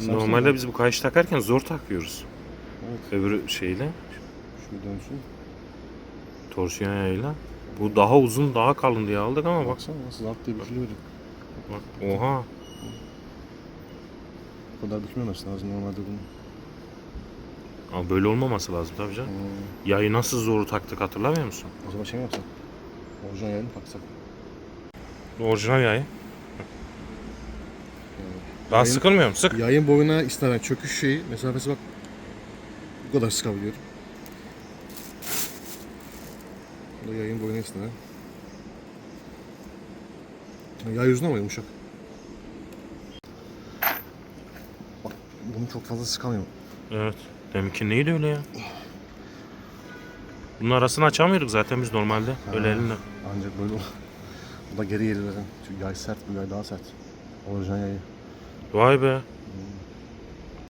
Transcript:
Sana Normalde biz bu kayış takarken zor takıyoruz. Evet. Öbürü şeyle, Şöyle dönsün. torsiyon yayıyla. Bu daha uzun, daha kalın diye aldık ama bak. Baksana nasıl zart diye bükülüyor. bak. Oha. Bu kadar bükmemesi lazım normalde bunun. Ama böyle olmaması lazım tabii canım. Hmm. Yayı nasıl zor taktık hatırlamıyor musun? O zaman şey mi yapsak? Orijinal yayını taksak. Orijinal yayı. Daha yayın- sıkılmıyor mu? Sık. Yayın boyuna istenen çöküş şeyi mesafesi bak bu kadar sıkabiliyorum. Bu da yayın boyuna istenen. Yay yüzüne ama yumuşak. Bak bunu çok fazla sıkamıyorum. Evet. Deminki neydi öyle ya? Bunun arasını açamıyorduk zaten biz normalde. Öyle Ha. elinle. Ancak böyle. Bu da geri veren. Çünkü yay sert, bu yay daha sert. Orijinal yayı. Vay be.